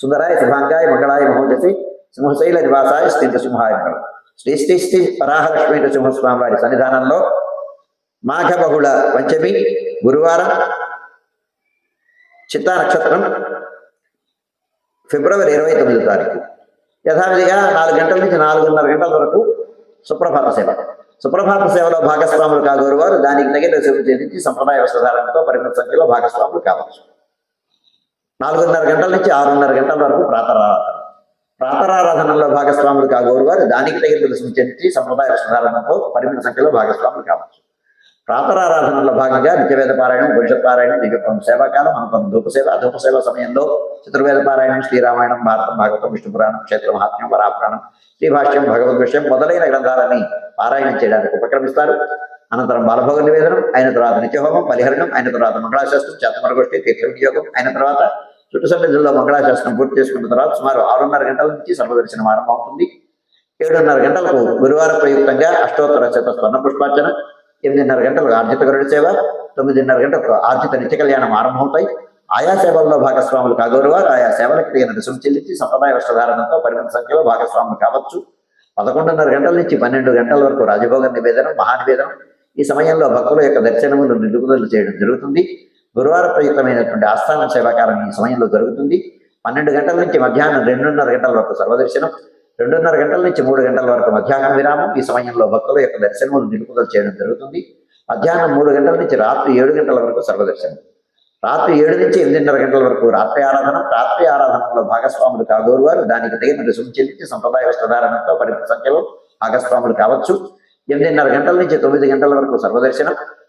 సుందరాయ శుభాంగాయ మంగళాయ మహోజసి సింహశైల నివాసాయ స్థిత సింహాయ మంగళం. శ్రీ శ్రీ శ్రీ వరాహలక్ష్మీ సింహస్వామి వారి సన్నిధానంలో మాఘ బహుళ పంచమి గురువారం చిత్తా నక్షత్రం ఫిబ్రవరి ఇరవై తొమ్మిది తారీఖు. యథావిధిగా నాలుగు గంటల నుంచి నాలుగున్నర గంటల వరకు సుప్రభాత సేవ. సుప్రభాత సేవలో భాగస్వాములు కాగోరు వారు దానికి తగిన సేవ చెల్లించి సంప్రదాయ వస్త్రధారణతో పరిమిత సంఖ్యలో భాగస్వాములు కావచ్చు. నాలుగున్నర గంటల నుంచి ఆరున్నర గంటల వరకు ప్రాతరారాధన. ప్రాతరారాధనలో భాగస్వాములు కాగోరు వారు. దానికి తగిన రుసుము సంప్రదాయ వస్త్రధారణతో పరిమిత సంఖ్యలో భాగస్వాములు కావచ్చు. ప్రాతరారాధనలో భాగంగా నిత్యవేద పారాయణం భవిష్యత్ పారాయణం దివ్యత్వం సేవాకాలం అనంతరం ధూపసేవ ధూపసేవ సమయంలో చతుర్వేద పారాయణం శ్రీరామాయణం భారతం భాగవతం విష్ణు పురాణం క్షేత్ర మహాత్మ్యం వరాపురాణం శ్రీభాష్యం భగవద్ విషయం మొదలైన గ్రంథాలని పారాయణం చేయడానికి ఉపక్రమిస్తారు. అనంతరం బాలభోగ నివేదనం అయిన తర్వాత నిత్యహోమం పరిహరణం అయిన తర్వాత మంగళాశాస్త్రం చేతమరగోష్ఠి తీర్థ వినియోగం అయిన తర్వాత చుట్టు సన్నిధుల్లో మంగళాశాసనం పూర్తి చేసుకున్న తర్వాత సుమారు ఆరున్నర గంటల నుంచి సర్వదర్శనం ఆరంభం అవుతుంది ఏడున్నర గంటలకు గురువారం ప్రయుక్తంగా అష్టోత్తర శత స్వర్ణ పుష్పార్చన ఎనిమిదిన్నర గంటలకు ఆర్జిత గరుడ సేవ తొమ్మిదిన్నర గంటలకు ఆర్జిత నిత్య కళ్యాణం ఆరంభమవుతాయి. ఆయా సేవల్లో భాగస్వాములు కాగోరువారు ఆయా సేవలకు తగిన రుసుము చెల్లించి సంప్రదాయ వస్త్రధారణతో పరిమిత సంఖ్యలో భాగస్వాములు కావచ్చు. పదకొండున్నర గంటల నుంచి పన్నెండు గంటల వరకు రాజభోగ నివేదనం మహానివేదనం. ఈ సమయంలో భక్తుల యొక్క దర్శనములు నిలుపుదల చేయడం జరుగుతుంది. గురువార ప్రయుక్తమైనటువంటి ఆస్థాన సేవాకారం ఈ సమయంలో జరుగుతుంది. పన్నెండు గంటల నుంచి మధ్యాహ్నం రెండున్నర గంటల వరకు సర్వదర్శనం రెండున్నర గంటల నుంచి మూడు గంటల వరకు మధ్యాహ్నం విరామం ఈ సమయంలో భక్తుల యొక్క దర్శనములు నిలుపుదల చేయడం జరుగుతుంది. మధ్యాహ్నం మూడు గంటల నుంచి రాత్రి ఏడు గంటల వరకు సర్వదర్శనం రాత్రి ఏడు నుంచి ఎనిమిదిన్నర గంటల వరకు రాత్రి ఆరాధన రాత్రి ఆరాధనలో భాగస్వాములు కాగోరు వారు దానికి తగిన రుసుము చెల్లించి సంప్రదాయ వస్త్రధారణతో పరిమిత సంఖ్యలో భాగస్వాములు కావచ్చు. ఎనిమిదిన్నర గంటల నుంచి తొమ్మిది గంటల వరకు సర్వదర్శనం